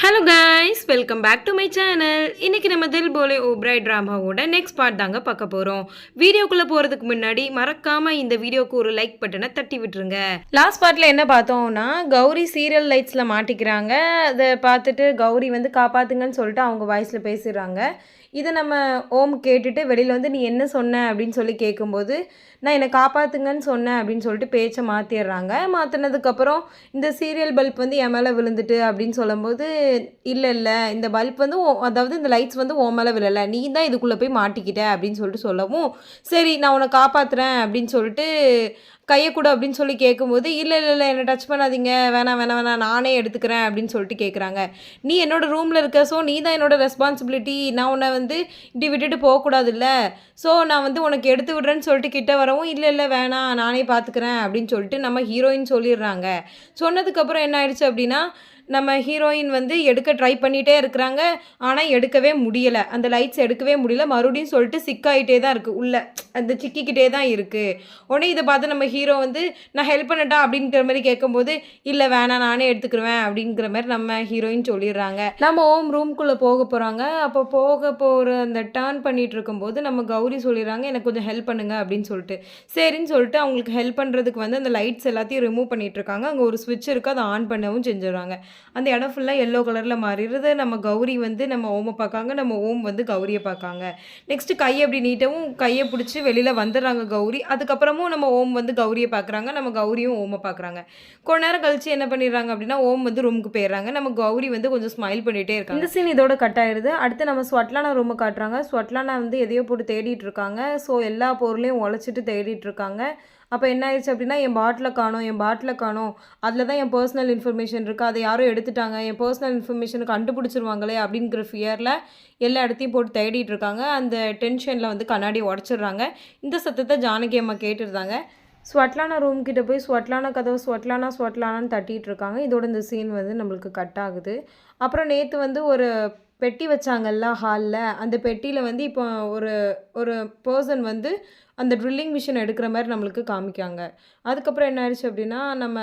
Hello guys welcome back to my channel இன்னைக்கு நம்ம தில் போலே ஓப்ராய் ட்ராமாவோட நெக்ஸ்ட் பார்ட் தாங்க பார்க்க போகிறோம் வீடியோக்குள்ளே போகிறதுக்கு முன்னாடி மறக்காமல் இந்த வீடியோக்கு ஒரு லைக் பட்டனை தட்டி விட்டுருங்க. லாஸ்ட் பார்ட்டில் என்ன பார்த்தோம்னா கௌரி சீரியல் லைட்ஸில் மாட்டிக்கிறாங்க. அதை பார்த்துட்டு கௌரி வந்து காப்பாற்றுங்கன்னு சொல்லிட்டு அவங்க வாய்ஸில் பேசிடுறாங்க. இதை நம்ம ஓம் கேட்டுட்டு வெளியில் வந்து நீ என்ன சொன்ன? அப்படின்னு சொல்லி கேட்கும்போது நான் என்னை காப்பாற்றுங்கன்னு சொன்னேன் அப்படின்னு சொல்லிட்டு பேச்சை மாற்றிடுறாங்க மாற்றினதுக்கப்புறம் இந்த சீரியல் பல்ப் வந்து என் மேலே விழுந்துட்டு அப்படின்னு சொல்லும்போது இல்லை இல்லை இந்த பல்ப் வந்து அதாவது இந்த லைட்ஸ் வந்து உன் மேலே விழலை. நீ தான் இதுக்குள்ளே போய் மாட்டிக்கிட்ட அப்படின்னு சொல்லிட்டு சொல்லவும் சரி நான் உன்னை காப்பாற்றுறேன் அப்படின்னு சொல்லிட்டு கையை கூட அப்படின்னு சொல்லி கேட்கும்போது இல்லை இல்லை இல்லை என்னை டச் பண்ணாதீங்க. வேணாம் வேணாம் வேணாம் நானே எடுத்துக்கிறேன் அப்படின்னு சொல்லிட்டு கேட்குறாங்க நீ என்னோடய ரூமில் இருக்க ஸோ நீ தான் என்னோட ரெஸ்பான்சிபிலிட்டி நான் உன்னை வந்து இப்படி விட்டுட்டு போகக்கூடாதுல்ல. ஸோ நான் வந்து உனக்கு எடுத்து விடுறேன்னு சொல்லிட்டு கிட்ட வரவும் இல்லை இல்லை வேணாம் நானே பார்த்துக்கிறேன் அப்படின்னு சொல்லிட்டு நம்ம ஹீரோயின் சொல்லிடுறாங்க. சொன்னதுக்கப்புறம் என்ன ஆயிடுச்சு அப்படின்னா நம்ம ஹீரோயின் வந்து எடுக்க ட்ரை பண்ணிகிட்டே இருக்கிறாங்க. ஆனால் எடுக்கவே முடியலை. அந்த லைட்ஸ் எடுக்கவே முடியல. மறுபடியும் சொல்லிட்டு சிக்காயிட்டே தான் இருக்குது உள்ளே அந்த சிக்கிக்கிட்டே தான் இருக்குது உடனே இதை பார்த்து நம்ம ஹீரோ வந்து நான் ஹெல்ப் பண்ணட்டா? அப்படிங்கிற மாதிரி கேட்கும்போது இல்லை வேணாம் நானே எடுத்துக்கிருவேன். அப்படிங்கிற மாதிரி நம்ம ஹீரோயின் சொல்லிடுறாங்க. நம்ம ஓம் ரூம்குள்ளே போக போகிறாங்க அப்போ போக போகிற அந்த டேர்ன் பண்ணிகிட்டு இருக்கும்போது நம்ம கௌரி சொல்லிடுறாங்க எனக்கு கொஞ்சம் ஹெல்ப் பண்ணுங்க அப்படின்னு சொல்லிட்டு. சரின்னு சொல்லிட்டு அவங்களுக்கு ஹெல்ப் பண்ணுறதுக்கு வந்து அந்த லைட்ஸ் எல்லாத்தையும் ரிமூவ் பண்ணிட்டு இருக்காங்க. அங்கே ஒரு ஸ்விட்ச் இருக்குது அதை ஆன் பண்ணவும் செஞ்சிடுறாங்க. அந்த இடம் ஃபுல்லாக எல்லோ கலரில் மாறிடுது. நம்ம கௌரி வந்து நம்ம ஓமை பார்க்காங்க நம்ம ஓம் வந்து கௌரியை பார்க்காங்க. நெக்ஸ்ட்டு கையை அப்படி நீட்டவும் கையை பிடிச்சி வெளியில் வந்துடுறாங்க கௌரி. அதுக்கப்புறமும் நம்ம ஓம் வந்து கௌரியை பார்க்குறாங்க நம்ம கௌரியும் ஓமை பார்க்குறாங்க. கொஞ்ச நேரம் கழிச்சு என்ன பண்ணிடுறாங்க அப்படின்னா ஓம் வந்து ரூமுக்கு போயிடுறாங்க. நம்ம கௌரி வந்து கொஞ்சம் ஸ்மைல் பண்ணிகிட்டே இருக்காங்க. இந்த சீன் இதோட கட் ஆயிடுது. அடுத்து நம்ம ஸ்வட்லானா ரூமை காட்டுறாங்க. ஸ்வட்லானா வந்து எதையோ போட்டு தேடிட்டு இருக்காங்க. ஸோ எல்லா பொருளையும் உழைச்சிட்டு தேடிட்டு இருக்காங்க. அப்போ என்ன ஆயிடுச்சு அப்படின்னா என் பாட்டில் காணோம் என் பாட்டில் காணோம். அதில் தான் என் பர்சனல் இன்ஃபர்மேஷன் இருக்குது அதை யாரும் எடுத்துட்டாங்க. என் பர்சனல் இன்ஃபர்மேஷனை கண்டுபிடிச்சிருவாங்களே அப்படிங்கிற ஃபியரில் எல்லா இடத்தையும் போட்டு தேடிட்டு இருக்காங்க. அந்த டென்ஷனில் வந்து கண்ணாடி உடச்சிடுறாங்க. இந்த சத்தத்தை ஜானகி அம்மா கேட்டுருந்தாங்க. ஸ்வட்லானா ரூம் கிட்ட போய் ஸ்வட்லானா கதவு ஸ்வட்லானா ஸ்வட்லானான்னு தட்டிகிட்டு இருக்காங்க. இதோட இந்த சீன் வந்து நம்மளுக்கு கட் ஆகுது. அப்புறம் நேற்று வந்து ஒரு பெட்டி வச்சாங்கல்ல ஹாலில் அந்த பெட்டியில் வந்து இப்போ ஒரு ஒரு பர்சன் வந்து அந்த ட்ரில்லிங் மிஷின் எடுக்கிற மாதிரி நம்மளுக்கு காமிக்காங்க. அதுக்கப்புறம் என்ன ஆயிடுச்சு அப்படின்னா நம்ம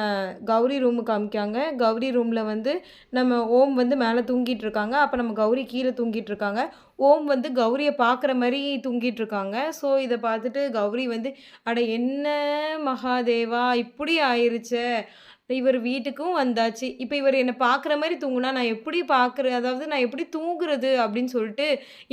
கௌரி ரூமு காமிக்காங்க. கௌரி ரூமில் வந்து நம்ம ஓம் வந்து மேலே தூங்கிட்டு இருக்காங்க. அப்போ நம்ம கௌரி கீழே தூங்கிட்டு இருக்காங்க. ஓம் வந்து கௌரியை பார்க்குற மாதிரி தூங்கிட்டு இருக்காங்க. ஸோ இதை பார்த்துட்டு கௌரி வந்து அட என்ன மகாதேவா இப்படி ஆயிருச்சே. இவர் வீட்டுக்கும் வந்தாச்சு. இப்போ இவர் என்னை பார்க்குற மாதிரி தூங்குனா நான் எப்படி பார்க்குற அதாவது நான் எப்படி தூங்குறது அப்படின்னு சொல்லிட்டு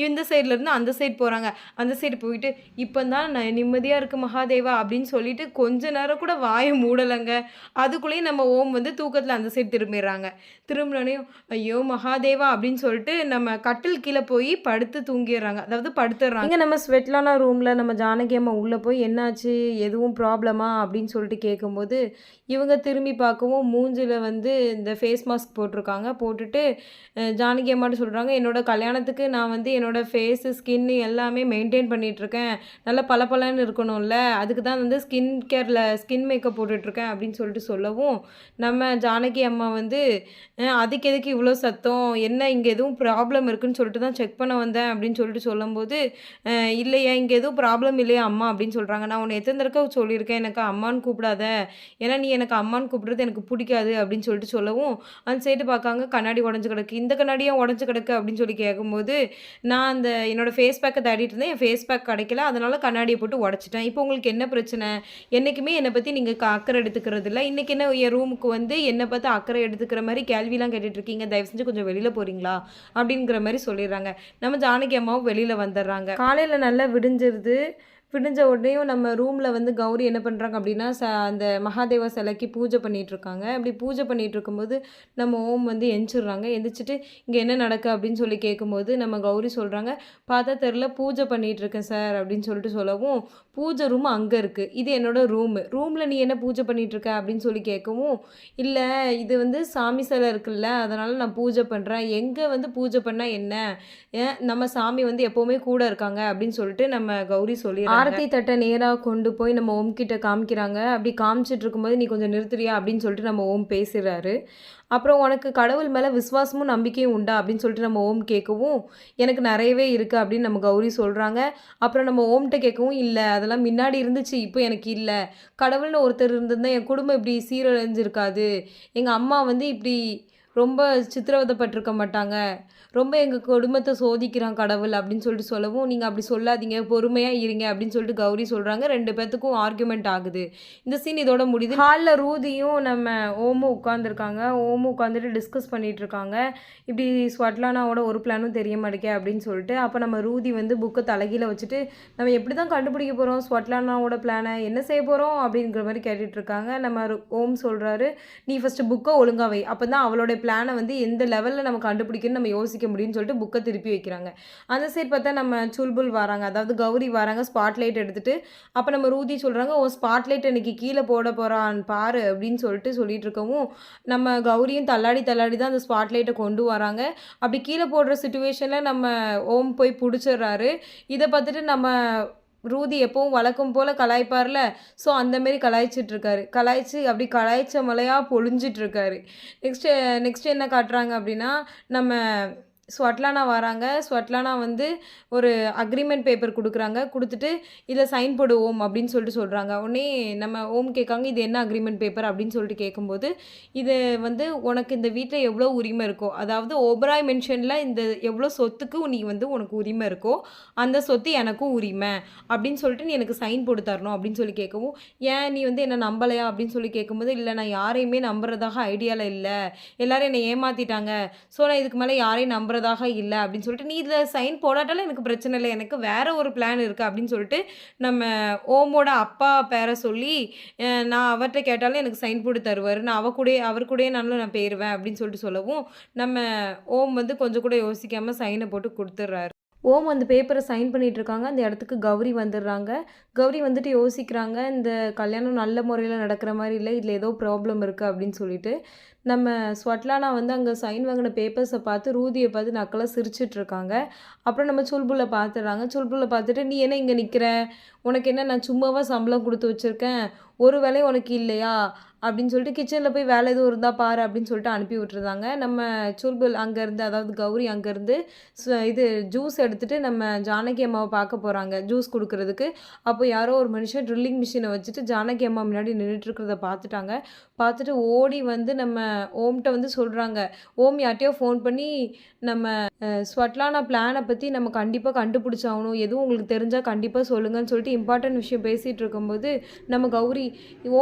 இந்த சைட்லேருந்து அந்த சைடு போகிறாங்க அந்த சைடு போயிட்டு இப்போ தான் நான் நிம்மதியாக இருக்கு மகாதேவா அப்படின்னு சொல்லிட்டு கொஞ்ச நேரம் கூட வாயை மூடலைங்க. அதுக்குள்ளேயும் நம்ம ஓம் வந்து தூக்கத்தில் அந்த சைடு திரும்பிடுறாங்க. திரும்பினோடனையும் ஐயோ மகாதேவா அப்படின்னு சொல்லிட்டு நம்ம கட்டில் கீழே போய் படுத்து தூங்கிடுறாங்க. அதாவது படுத்துடுறாங்க. இங்கே நம்ம ஸ்வெட்லானா ரூமில் நம்ம ஜானகி அம்மா உள்ளே போய் என்னாச்சு? எதுவும் ப்ராப்ளமா அப்படின்னு சொல்லிட்டு கேட்கும்போது இவங்க திரும்பி பார்க்கவும் மூஞ்சில் வந்து இந்த ஃபேஸ் மாஸ்க் போட்டிருக்காங்க. போட்டுட்டு ஜானகி அம்மாட்ட சொல்கிறாங்க என்னோடய கல்யாணத்துக்கு நான் வந்து என்னோட ஃபேஸு ஸ்கின்னு எல்லாமே மெயின்டைன் பண்ணிகிட்ருக்கேன் நல்லா பளபளன்னு இருக்கணும்ல. அதுக்கு தான் வந்து ஸ்கின் கேரில் ஸ்கின் மேக்கப் போட்டுட்ருக்கேன் அப்படின்னு சொல்லிட்டு சொல்லவும் நம்ம ஜானகி அம்மா வந்து அதுக்கு எதுக்கு இவ்வளோ சத்தம்? என்ன இங்கே எதுவும் ப்ராப்ளம் இருக்குன்னு சொல்லிட்டு தான் செக் பண்ண வந்தேன் அப்படின்னு சொல்லிட்டு சொல்லும்போது இல்லையா இங்கே எதுவும் ப்ராப்ளம் இல்லையா அம்மா அப்படின்னு சொல்கிறாங்க நான் உன்னை எத்தனை தடவை சொல்லியிருக்கேன்? எனக்கு அம்மான்னு கூப்பிடாத. ஏன்னா நீ எனக்கு அம்மான்னு கூப்பிடுறது எனக்கு பிடிக்காது அப்படின்னு சொல்லிட்டு சொல்லவும் அந்த சைடு பார்க்காங்க கண்ணாடி உடஞ்சி கிடக்கு. இந்த கண்ணாடியும் உடஞ்சு கிடக்கு அப்படின்னு சொல்லி கேட்கும்போது நான் அந்த என்னோடய ஃபேஸ் பேக்கை தேடிட்டு இருந்தேன். என் ஃபேஸ் பேக் கிடைக்கல. அதனால் கண்ணாடியை போட்டு உடச்சிட்டேன். இப்போ உங்களுக்கு என்ன பிரச்சனை? என்றைக்குமே என்னை பற்றி நீங்கள் அக்கறை எடுத்துக்கிறது இல்லை. இன்றைக்கி என்ன என் ரூமுக்கு வந்து என்னை பார்த்து அக்கறை எடுத்துக்கிற மாதிரி கேள்விலாம் கேட்டுட்ருக்கீங்க தயவு செஞ்சு கொஞ்சம் வெளியில் போகிறீங்களா அப்படிங்கிற மாதிரி சொல்லிடுறாங்க. நம்ம ஜானகி அம்மாவும் வெளியில் வந்துடுறாங்க. காலையில் நல்லா விடிஞ்சிருது. விடிஞ்ச உடனேயும் நம்ம ரூமில் வந்து கௌரி என்ன பண்ணுறாங்க அப்படின்னா ச அந்த மகாதேவா சிலைக்கு பூஜை பண்ணிகிட்ருக்காங்க அப்படி பூஜை பண்ணிகிட்ருக்கும்போது நம்ம ஓம் வந்து எந்திரிடுறாங்க எந்திரிச்சிட்டு இங்கே என்ன நடக்கு அப்படின்னு சொல்லி கேட்கும்போது நம்ம கௌரி சொல்கிறாங்க பார்த்தா தெரில பூஜை பண்ணிகிட்ருக்கேன் இருக்கேன் சார் அப்படின்னு சொல்லிட்டு சொல்லவும் பூஜை ரூம் அங்கே இருக்குது இது என்னோடய ரூமு ரூமில் நீ என்ன பூஜை பண்ணிகிட்ருக்க அப்படின்னு சொல்லி கேட்கவும் இல்லை இது வந்து சாமி சிலை இருக்குல்ல அதனால் நான் பூஜை பண்ணுறேன் எங்கே வந்து பூஜை பண்ணால் என்ன? ஏன் நம்ம சாமி வந்து எப்போவுமே கூட இருக்காங்க அப்படின்னு சொல்லிட்டு நம்ம கௌரி சொல்லி ஆரத்தி தட்டை நேராக கொண்டு போய் நம்ம ஓம் கிட்ட காமிக்கிறாங்க. அப்படி காமிச்சிட்டு இருக்கும்போது நீ கொஞ்சம் நிறுத்துறியா அப்படின்னு சொல்லிட்டு நம்ம ஓம் பேசுகிறாரு அப்புறம் உனக்கு கடவுள் மேலே விசுவாசமும் நம்பிக்கையும் உண்டா அப்படின்னு சொல்லிட்டு நம்ம ஓம் கேட்கவும் எனக்கு நிறையவே இருக்குது அப்படின்னு நம்ம கௌரி சொல்கிறாங்க அப்புறம் நம்ம ஓம்கிட்ட கேட்கவும் இல்லை அதெல்லாம் முன்னாடி இருந்துச்சு இப்போ எனக்கு இல்லை. கடவுள்னு ஒருத்தர் இருந்திருந்தா என் குடும்பம் இப்படி சீரழிஞ்சிருக்காது. எங்கள் அம்மா வந்து இப்படி ரொம்ப சித்திரவதைப்பட்டிருக்க மாட்டாங்க. ரொம்ப எங்கள் குடும்பத்தை சோதிக்கிறான் கடவுள் அப்படின்னு சொல்லிட்டு சொல்லவும் நீங்கள் அப்படி சொல்லாதீங்க பொறுமையாக இருங்க அப்படின்னு சொல்லிட்டு கௌரி சொல்கிறாங்க ரெண்டு பேர்த்துக்கும் ஆர்குமெண்ட் ஆகுது. இந்த சீன் இதோட முடியுது. ஹாலில் ரூதியும் நம்ம ஓமும் உட்காந்துருக்காங்க ஓமும் உட்காந்துட்டு டிஸ்கஸ் பண்ணிகிட்டு இருக்காங்க இப்படி ஸ்வட்லானாவோட ஒரு பிளானும் தெரிய மாட்டேங்க அப்படின்னு சொல்லிட்டு அப்போ நம்ம ரூதி வந்து புக்கை தலைகீழ வச்சுட்டு நம்ம எப்படி தான் கண்டுபிடிக்க போகிறோம் ஸ்வட்லானாவோட பிளானை என்ன செய்ய போகிறோம் அப்படிங்கிற மாதிரி கேட்டுட்ருக்காங்க நம்ம ஓம் சொல்கிறாரு நீ ஃபஸ்ட்டு புக்கை ஒழுங்காவை அப்போ தான் அவளோட பிளானை வந்து எந்த லெவலில் நம்ம கண்டுபிடிக்கணும்னு நம்ம யோசிக்க முடியும்னு சொல்லிட்டு புக்கை திருப்பி வைக்கிறாங்க. அந்த சைடு பார்த்தா நம்ம சுல்புல் வராங்க அதாவது கௌரி வராங்க ஸ்பாட்லைட் எடுத்துகிட்டு அப்போ நம்ம ரூதி சொல்கிறாங்க ஓ ஸ்பாட்லைட் இன்னைக்கு கீழே போட போகிறான் பாரு அப்படின்னு சொல்லிட்டு சொல்லிட்டு இருக்கவும் நம்ம கௌரியும் தள்ளாடி தள்ளாடி தான் அந்த ஸ்பாட்லைட்டை கொண்டு வராங்க. அப்படி கீழே போடுற சுச்சுவேஷனில் நம்ம ஓம் போய் பிடிச்சிடுறாரு. இதை பார்த்துட்டு நம்ம ரூதி எப்பவும் வழக்கம் போல் கலாய்ப்பார்ல. ஸோ அந்தமாரி கலாய்ச்சிட்டு இருக்காரு கலாய்ச்சி அப்படி கலாய்ச்ச மலையாக பொழிஞ்சிட்ருக்காரு. நெக்ஸ்ட்டு நெக்ஸ்ட் என்ன காட்டுறாங்க அப்படின்னா நம்ம ஸ்வட்லானா வராங்க. ஸ்வட்லானா வந்து ஒரு அக்ரிமெண்ட் பேப்பர் கொடுக்குறாங்க. கொடுத்துட்டு இதில் சைன் போடு ஓம் அப்படின்னு சொல்லிட்டு சொல்கிறாங்க உடனே நம்ம ஓம் கேட்காங்க இது என்ன அக்ரிமெண்ட் பேப்பர் அப்படின்னு சொல்லிட்டு கேட்கும்போது இது வந்து உனக்கு இந்த வீட்டில் எவ்வளோ உரிமை இருக்கோ அதாவது ஓபராய் மென்ஷனில் இந்த எவ்வளோ சொத்துக்கு நீ வந்து உனக்கு உரிமை இருக்கோ அந்த சொத்து எனக்கும் உரிமை அப்படின்னு சொல்லிட்டு நீ எனக்கு சைன் போட்டு தரணும் அப்படின்னு சொல்லி கேட்கவும் ஏன் நீ வந்து என்ன நம்பலையா? அப்படின்னு சொல்லி கேட்கும்போது இல்லை நான் யாரையுமே நம்புறதாக ஐடியாவில் இல்லை. எல்லோரும் என்னை ஏமாற்றிட்டாங்க ஸோ நான் இதுக்கு மேலே யாரையும் போகிறதாக இல்லை அப்படின்னு சொல்லிட்டு நீ இதில் சைன் போடாட்டாலும் எனக்கு பிரச்சனை இல்லை எனக்கு வேறு ஒரு பிளான் இருக்குது அப்படின்னு சொல்லிட்டு நம்ம ஓமோட அப்பா பேரை சொல்லி நான் அவர்கிட்ட கேட்டாலும் எனக்கு சைன் போட்டு தருவார். நான் அவ கூடயே அவர் கூடயே நானும் நான் போயிடுவேன் அப்படின்னு சொல்லிட்டு சொல்லவும் நம்ம ஓம் வந்து கொஞ்சம் கூட யோசிக்காமல் சைனை போட்டு கொடுத்துட்றாரு ஓம் அந்த பேப்பரை சைன் பண்ணிட்டு இருக்காங்க அந்த இடத்துக்கு கௌரி வந்துடுறாங்க. கௌரி வந்துட்டு யோசிக்கிறாங்க இந்த கல்யாணம் நல்ல முறையில் நடக்கிற மாதிரி இல்லை இதில் ஏதோ ப்ராப்ளம் இருக்குது அப்படின்னு சொல்லிட்டு. நம்ம ஸ்வட்லானா வந்து அங்கே சைன் வாங்கின பேப்பர்ஸை பார்த்து ரூதியை பார்த்து நக்கலாக சிரிச்சிட்ருக்காங்க அப்புறம் நம்ம சுல்புல பார்த்துடுறாங்க சுல்புல பார்த்துட்டு நீ என்ன இங்கே நிற்கிற உனக்கு என்ன நான் சும்மாவாக சம்பளம் கொடுத்து வச்சுருக்கேன்? ஒரு வேலையும் உனக்கு இல்லையா? அப்படின்னு சொல்லிட்டு கிச்சனில் போய் வேலை எதுவும் இருந்தால் பாரு அப்படின்னு சொல்லிட்டு அனுப்பி விட்டுருந்தாங்க. நம்ம சுல்புல் அங்கேருந்து அதாவது கௌரி அங்கேருந்து இது ஜூஸ் எடுத்துகிட்டு நம்ம ஜானகி அம்மாவை பார்க்க போகிறாங்க ஜூஸ் கொடுக்கறதுக்கு. அப்போ யாரோ ஒரு மனுஷன் ட்ரில்லிங் மிஷினை வச்சுட்டு ஜானகி அம்மா முன்னாடி நின்றுட்டு இருக்கிறத பார்த்துட்டாங்க. பார்த்துட்டு ஓடி வந்து நம்ம ஓம்கிட்ட வந்து சொல்கிறாங்க ஓம் யார்ட்டையோ ஃபோன் பண்ணி நம்ம ஸ்வட்லானா பிளானை பற்றி நம்ம கண்டிப்பாக கண்டுபிடிச்சாகணும். எதுவும் உங்களுக்கு தெரிஞ்சால் கண்டிப்பாக சொல்லுங்கன்னு சொல்லிட்டு இம்பார்ட்டன்ட் விஷயம் பேசிகிட்டு இருக்கும்போது நம்ம கௌரி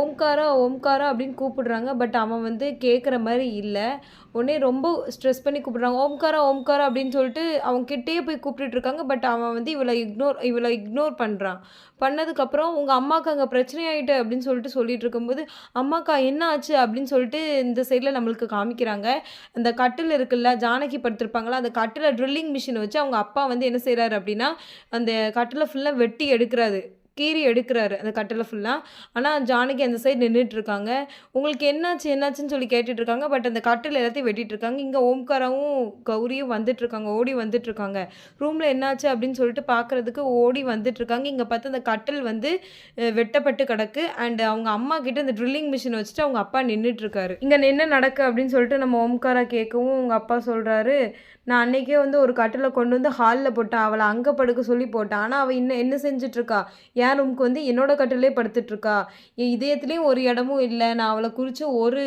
ஓம்காரா ஓம்காரா அப்படின்னு கூப்பிடுறாங்க. பட் அவன் வந்து கேட்குற மாதிரி இல்லை. உடனே ரொம்ப ஸ்ட்ரெஸ் பண்ணி கூப்பிடுறாங்க. ஓம்காரா ஓம்காரா அப்படின்னு சொல்லிட்டு அவங்க கிட்டேயே போய் கூப்பிட்டுட்ருக்காங்க பட் அவன் வந்து இவளை இக்னோர் இவளை இக்னோர் பண்ணுறான் பண்ணதுக்கப்புறம் உங்கள் அம்மாவுக்கு அங்கே பிரச்சனை ஆகிட்டு அப்படின்னு சொல்லிட்டு சொல்லிட்டு இருக்கும்போது அம்மாக்கா என்ன ஆச்சு? அப்படின்னு சொல்லிட்டு இந்த சைடில் நம்மளுக்கு காமிக்கிறாங்க. அந்த கட்டில் இருக்குல்ல ஜானகி படுத்திருப்பாங்களா அந்த கட்டில் ட்ரில்லிங் மிஷினை வச்சு அவங்க அப்பா வந்து என்ன செய்கிறாரு அப்படின்னா அந்த கட்டில் ஃபுல்லாக வெட்டி எடுக்கிறாரு. கீறி எடுக்கிறாரு அந்த கட்டில் ஃபுல்லாக ஆனால் ஜானகி அந்த சைடு நின்றுட்டு இருக்காங்க உங்களுக்கு என்னாச்சு என்னாச்சுன்னு சொல்லி கேட்டுட்டு இருக்காங்க பட் அந்த கட்டில் எல்லாத்தையும் வெட்டிட்டுருக்காங்க இங்கே ஓம்காராவும் கௌரியும் வந்துட்டுருக்காங்க ஓடி வந்துட்டுருக்காங்க ரூமில் என்னாச்சு அப்படின்னு சொல்லிட்டு பார்க்குறதுக்கு ஓடி வந்துட்டுருக்காங்க இங்கே பார்த்து அந்த கட்டில் வந்து வெட்டப்பட்டு கிடக்கு. அண்ட் அவங்க அம்மா கிட்ட அந்த ட்ரில்லிங் மிஷின் வச்சுட்டு அவங்க அப்பா நின்றுட்டுருக்காரு இங்கே என்ன நடக்கு அப்படின்னு சொல்லிட்டு நம்ம ஓம்காரா கேட்கவும் உங்கள் அப்பா சொல்கிறாரு நான் அன்னைக்கே வந்து ஒரு கட்டில் கொண்டு வந்து ஹாலில் போட்டேன். அவளை அங்கே படுக்க சொல்லி போட்டேன். ஆனால் அவள் இன்னும் என்ன செஞ்சிட்ருக்கா? என் ரூமுக்கு வந்து என்னோட கட்டிலே படுத்துட்ருக்கா. என் இதயத்துலேயும் ஒரு இடமும் இல்லை. நான் அவளை குறித்து ஒரு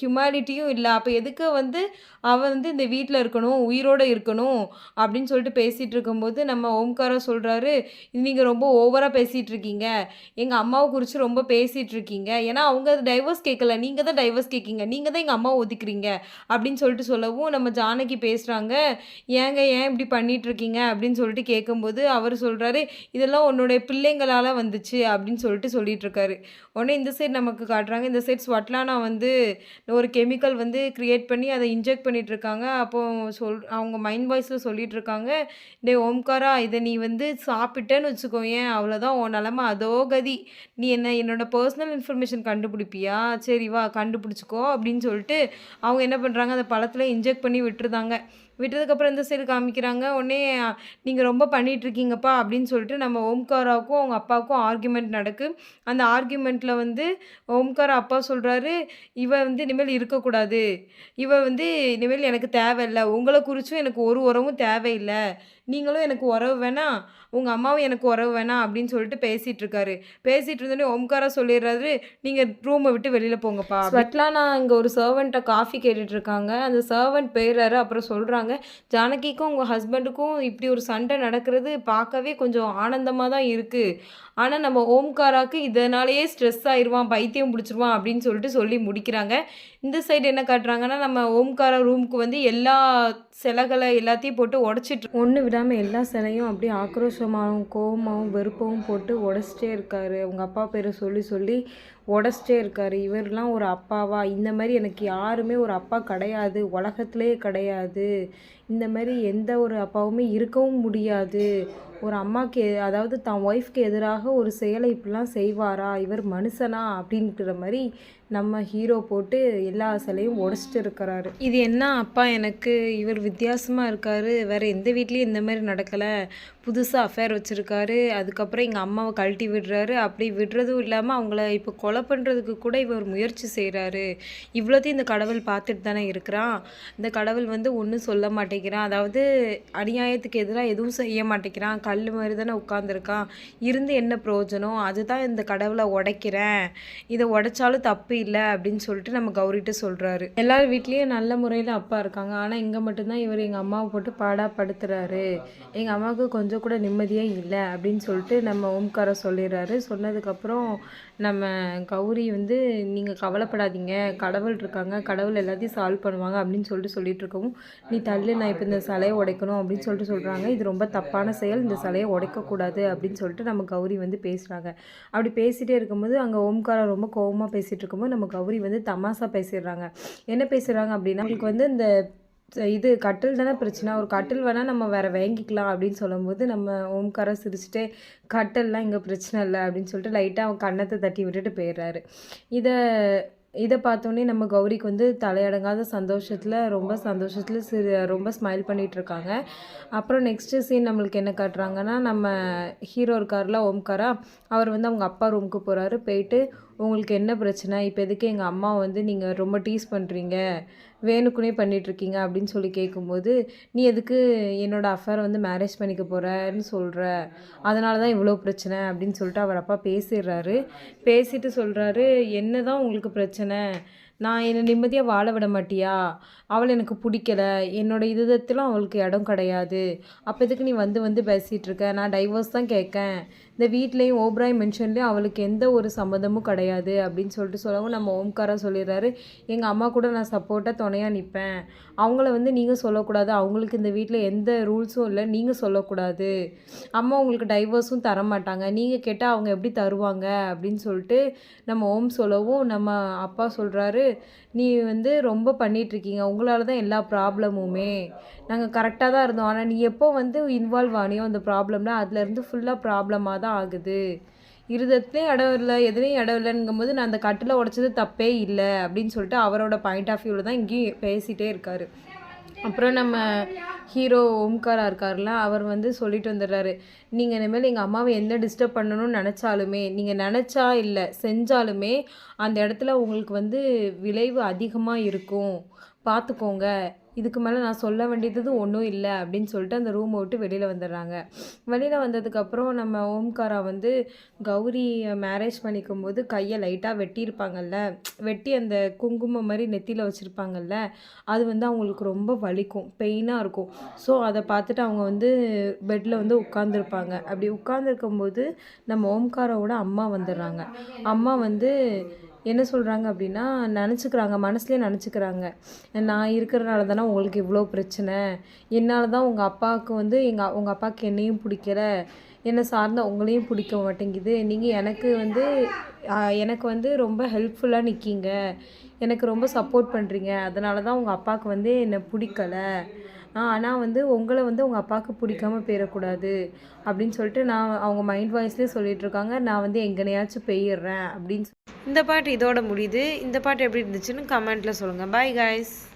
ஹியூமானிட்டியும் இல்லை. அப்போ எதுக்கு வந்து அவள் வந்து இந்த வீட்டில் இருக்கணும் உயிரோடு இருக்கணும் அப்படின்னு சொல்லிட்டு பேசிகிட்டு இருக்கும்போது நம்ம ஓம்காரா சொல்கிறாரு நீங்கள் ரொம்ப ஓவராக பேசிகிட்டு இருக்கீங்க எங்கள் அம்மாவை குறித்து ரொம்ப பேசிகிட்டு இருக்கீங்க ஏன்னா அவங்க டைவர்ஸ் கேட்கல. நீங்கள் தான் டைவர்ஸ் கேட்கீங்க. நீங்கள் தான் எங்கள் அம்மாவை ஒதுக்குறீங்க. அப்படின்னு சொல்லிட்டு சொல்லவும் நம்ம ஜானகி பேசுகிறாங்க ஏங்க ஏன் இப்படி பண்ணிகிட்ருக்கீங்க இருக்கீங்க அப்படின்னு சொல்லிட்டு கேட்கும்போது அவர் சொல்கிறாரு இதெல்லாம் உன்னுடைய பிள்ளைங்களால் வந்துச்சு அப்படின்னு சொல்லிட்டு சொல்லிகிட்ருக்காரு உடனே இந்த சைடு நமக்கு காட்டுறாங்க. இந்த சைடு ஸ்வட்லானா வந்து ஒரு கெமிக்கல் வந்து கிரியேட் பண்ணி அதை இன்ஜெக்ட் பண்ணிகிட்ருக்காங்க இருக்காங்க அப்போ சொல் அவங்க மைண்ட் வாய்ஸில் சொல்லிகிட்ருக்காங்க டே ஓம்காரா இதை நீ வந்து சாப்பிட்டேன்னு வச்சுக்கோ ஏன் அவ்வளோதான் உன் நிலமை அதோ கதி. நீ என்ன என்னோடய பர்சனல் இன்ஃபர்மேஷன் கண்டுபிடிப்பியா? சரி வா கண்டுபிடிச்சிக்கோ அப்படின்னு சொல்லிட்டு அவங்க என்ன பண்ணுறாங்க அந்த பழத்தில் இன்ஜெக்ட் பண்ணி விட்டுருந்தாங்க. விட்டு விட்டதுக்கப்புறம் இந்த சைடு காமிக்கிறாங்க. உடனே நீங்கள் ரொம்ப பண்ணிகிட்ருக்கீங்கப்பா அப்படின்னு சொல்லிட்டு நம்ம ஓம்காராவுக்கும் அவங்க அப்பாவுக்கும் ஆர்குமெண்ட் நடக்கு. அந்த ஆர்குமெண்ட்டில் வந்து ஓம்கார அப்பா சொல்கிறாரு இவ வந்து இனிமேல் இருக்கக்கூடாது. இவ வந்து இனிமேல் எனக்கு தேவையில்லை. உங்களை குறித்தும் எனக்கு ஒரு உறவும் தேவையில்லை. நீங்களும் எனக்கு உறவு வேணாம் உங்கள் அம்மாவும் எனக்கு உறவு வேணாம் அப்படின்னு சொல்லிட்டு பேசிகிட்டு இருக்காரு பேசிகிட்டு இருந்தோடனே ஓம்காரா சொல்லிடுறாரு நீங்கள் ரூமை விட்டு வெளியில் போங்கப்பா. ஸ்வெட்லானா இங்கே ஒரு சர்வெண்ட்டை காஃபி கேட்டுட்ருக்காங்க அந்த சர்வெண்ட் போயிடுறாரு அப்புறம் சொல்கிறாங்க ஜானகிக்கும் உங்கள் ஹஸ்பண்டுக்கும் இப்படி ஒரு சண்டை நடக்கிறது பார்க்கவே கொஞ்சம் ஆனந்தமாக தான் இருக்குது ஆனால் நம்ம ஓம்காராக்கு இதனாலேயே ஸ்ட்ரெஸ் ஆயிடுவான் பைத்தியம் பிடிச்சிருவான் அப்படின்னு சொல்லிட்டு சொல்லி முடிக்கிறாங்க. இந்த சைடு என்ன காட்டுறாங்கன்னா நம்ம ஓம்கார ரூமுக்கு வந்து எல்லா சிலைகளை எல்லாத்தையும் போட்டு உடச்சிட்டு ஒன்று விடாமல் எல்லா சிலையும் அப்படியே ஆக்ரோஷமாகவும் கோபமாகவும் வெறுப்பவும் போட்டு உடச்சிட்டே இருக்காரு. அவங்க அப்பா பேரை சொல்லி சொல்லி உடச்சிட்டே இருக்காரு. இவர்லாம் ஒரு அப்பாவா? இந்த மாதிரி எனக்கு யாருமே ஒரு அப்பா கிடையாது. உலகத்திலே கிடையாது. இந்த மாதிரி எந்த ஒரு அப்பாவுமே இருக்கவும் முடியாது. ஒரு அம்மாக்கு அதாவது தான் ஒய்ஃப்க்கு எதிராக ஒரு செயலை இப்படிலாம் செய்வாரா? இவர் மனுஷனா? அப்படின்ற மாதிரி நம்ம ஹீரோ போட்டு எல்லா சிலையும் உடச்சிட்டு இருக்கிறாரு. இது என்ன அப்பா எனக்கு? இவர் வித்தியாசமாக இருக்காரு. வேறு எந்த வீட்லேயும் இந்த மாதிரி நடக்கலை. புதுசாக அஃபேர் வச்சுருக்காரு. அதுக்கப்புறம் எங்கள் அம்மாவை கழட்டி விடுறாரு. அப்படி விடுறதும் இல்லாமல் அவங்கள இப்போ கொலை பண்ணுறதுக்கு கூட இவர் முயற்சி செய்கிறாரு இவ்வளோத்தையும் இந்த கடவுள் பார்த்துட்டு தானே இருக்கிறான். இந்த கடவுள் வந்து ஒன்றும் சொல்ல மாட்டேங்கிறான். அதாவது அநியாயத்துக்கு எதிராக எதுவும் செய்ய மாட்டேங்கிறான். கல் மாதிரி தானே உட்காந்துருக்கான் இருந்து என்ன பிரயோஜனம்? அதுதான் இந்த கடவுளை உடைக்கிறேன். இதை உடைச்சாலும் தப்பு இல்லை அப்படின்னு சொல்லிட்டு நம்ம கௌரிட்ட சொல்கிறாரு எல்லார் வீட்லேயும் நல்ல முறையில் அப்பா இருக்காங்க. ஆனால் இங்கே மட்டும்தான் இவர் எங்கள் அம்மாவை போட்டு பாடா படுத்துறாரு. எங்கள் அம்மாவுக்கு கொஞ்சம் கூட நிம்மதியே இல்லை அப்படின்னு சொல்லிட்டு நம்ம ஓம்காரை சொல்லிடுறாரு. சொன்னதுக்கப்புறம் நம்ம கௌரி வந்து நீங்கள் கவலைப்படாதீங்க. கடவுள் இருக்காங்க. கடவுள் எல்லாத்தையும் சால்வ் பண்ணுவாங்க. அப்படின்னு சொல்லிட்டு சொல்லிட்டு இருக்கவும் நீ தள்ளு. நான் இப்போ இந்த சிலையை உடைக்கணும். அப்படின்னு சொல்லிட்டு சொல்கிறாங்க இது ரொம்ப தப்பான செயல். இந்த சிலையை உடைக்கக்கூடாது அப்படின்னு சொல்லிட்டு நம்ம கௌரி வந்து பேசுகிறாங்க அப்படி பேசிகிட்டே இருக்கும்போது அங்கே ஓம்காரா ரொம்ப கோவமாக பேசிகிட்டு இருக்கும்போது நம்ம கௌரி வந்து தமாசா பேசிடுறாங்க. என்ன பேசுகிறாங்க அப்படின்னா அவங்களுக்கு வந்து இந்த இது கட்டில் தானே பிரச்சனை. ஒரு கட்டில் வேணால் நம்ம வேற வாங்கிக்கலாம். அப்படின்னு சொல்லும்போது நம்ம ஓம்காரை சிரிச்சுட்டே கட்டல்லாம் இங்கே பிரச்சனை இல்லை. அப்படின்னு சொல்லிட்டு லைட்டாக அவன் கன்னத்தை தட்டி விட்டுட்டு போயிடுறாரு. இதை இதை பார்த்தோன்னே நம்ம கௌரிக்கு வந்து தலையடங்காத சந்தோஷத்தில் ரொம்ப சந்தோஷத்தில் சிறு ரொம்ப ஸ்மைல் பண்ணிகிட்டு இருக்காங்க. அப்புறம் நெக்ஸ்ட்டு சீன் நம்மளுக்கு என்ன காட்டுறாங்கன்னா நம்ம ஹீரோ இருக்கார்ல ஓம்காரா அவர் வந்து அவங்க அப்பா ரூமுக்கு போகிறாரு போயிட்டு உங்களுக்கு என்ன பிரச்சனை? இப்போ எதுக்கு எங்கள் அம்மா வந்து நீங்கள் ரொம்ப டீஸ் பண்ணுறீங்க வேணுக்குனே பண்ணிகிட்ருக்கீங்க அப்படின்னு சொல்லி கேட்கும்போது நீ எதுக்கு என்னோட அஃபேரை வந்து மேரேஜ் பண்ணிக்க போகிறன்னு சொல்கிற அதனால தான் இவ்வளோ பிரச்சனை அப்படின்னு சொல்லிட்டு அவர் அப்பா பேசிடுறாரு. பேசிட்டு சொல்கிறாரு என்ன தான் உங்களுக்கு பிரச்சனை? நான் என்னை நிம்மதியாக வாழ விட மாட்டியா? அவள் எனக்கு பிடிக்கல. என்னோட இதுதத்திலும் அவளுக்கு இடம் கிடையாது. அப்போ எதுக்கு நீ வந்து வந்து பேசிகிட்டு இருக்க? நான் டைவர்ஸ் தான் கேட்கேன். இந்த வீட்லேயும் ஓப்ராய் மென்ஷன்லேயும் அவளுக்கு எந்த ஒரு சம்மந்தமும் கிடையாது அப்படின்னு சொல்லிட்டு சொல்லவும் நம்ம ஓம்காரா சொல்லிடுறாரு. எங்கள் அம்மா கூட நான் சப்போர்ட்டாக துணையாக நிற்பேன் அவங்கள வந்து நீங்கள் சொல்லக்கூடாது. அவங்களுக்கு இந்த வீட்டில் எந்த ரூல்ஸும் இல்லை. நீங்கள் சொல்லக்கூடாது. அம்மா உங்களுக்கு டைவர்ஸும் தர மாட்டாங்க நீங்கள் கேட்டால் அவங்க எப்படி தருவாங்க அப்படின்னு சொல்லிட்டு நம்ம ஓம் சொல்லவும் நம்ம அப்பா சொல்கிறாரு நீ வந்து ரொம்ப பண்ணிகிட்ருக்கீங்க உங்களால் தான் எல்லா ப்ராப்ளமுமே. நாங்கள் கரெக்டாக தான் இருந்தோம். ஆனால் நீ எப்போ வந்து இன்வால்வ் ஆனியோ அந்த ப்ராப்ளம்ல அதுலேருந்து ஃபுல்லாக ப்ராப்ளமாக தான் ஆகுது. இருதத்துலேயும் இடம் இல்லை எதுலேயும் இடம் இல்லைங்கும்போது நான் அந்த கட்டில் உடச்சது தப்பே இல்லை அப்படின்னு சொல்லிட்டு அவரோட பாயிண்ட் ஆஃப் வியூவில் தான் இங்கேயும் பேசிகிட்டே இருக்காரு. அப்புறம் நம்ம ஹீரோ ஓம்காரா இருக்கார்ல அவர் வந்து சொல்லிட்டு வந்துடுறாரு. நீங்கள் இனிமேல் எங்கள் அம்மாவை எந்த டிஸ்டர்ப் பண்ணணும்னு நினச்சாலுமே நீங்கள் நினச்சா இல்லை செஞ்சாலுமே அந்த இடத்துல உங்களுக்கு வந்து விளைவு அதிகமாக இருக்கும். பார்த்துக்கோங்க இதுக்கு மேலே நான் சொல்ல வேண்டியது ஒன்றும் இல்லை அப்படின்னு சொல்லிட்டு அந்த ரூமை விட்டு வெளியில் வந்துடுறாங்க. வெளியில் வந்ததுக்கப்புறம் நம்ம ஓம்காரா வந்து கௌரி மேரேஜ் பண்ணிக்கும் போது கையை லைட்டாக வெட்டியிருப்பாங்கல்ல. வெட்டி அந்த குங்குமம் மாதிரி நெத்தியில் வச்சுருப்பாங்கல்ல. அது வந்து அவங்களுக்கு ரொம்ப வலிக்கும் பெயினாக இருக்கும். ஸோ அதை பார்த்துட்டு அவங்க வந்து பெட்டில் வந்து உட்காந்துருப்பாங்க அப்படி உட்காந்துருக்கும் போது நம்ம ஓம்காரோட அம்மா வந்துடுறாங்க. அம்மா வந்து என்ன சொல்கிறாங்க அப்படின்னா நினச்சிக்கிறாங்க மனசுலேயே நினச்சிக்கிறாங்க. நான் இருக்கிறனால தானே உங்களுக்கு இவ்வளோ பிரச்சனை. என்னால் தான் உங்கள் அப்பாவுக்கு வந்து எங்கள் உங்கள் அப்பாவுக்கு என்னையும் பிடிக்கல. என்னை சார்ந்த உங்களையும் பிடிக்க மாட்டேங்குது. நீங்கள் எனக்கு வந்து எனக்கு வந்து ரொம்ப ஹெல்ப்ஃபுல்லாக நிற்கீங்க எனக்கு ரொம்ப சப்போர்ட் பண்ணுறீங்க அதனால தான் உங்கள் அப்பாவுக்கு வந்து என்னை பிடிக்கல. ஆனால் வந்து உங்களை வந்து உங்கள் அப்பாவுக்கு பிடிக்காம போயிடக்கூடாது அப்படின்னு சொல்லிட்டு நான் அவங்க மைண்ட் வாய்ஸ்லேயே சொல்லிகிட்ருக்காங்க நான் வந்து எங்கனையாச்சும் போயிடுறேன் அப்படின்னு இந்த பாட்டு இதோட முடியுது. இந்த பாட்டு எப்படி இருந்துச்சுன்னு கமெண்ட்டில் சொல்லுங்கள் பாய் காய்ஸ்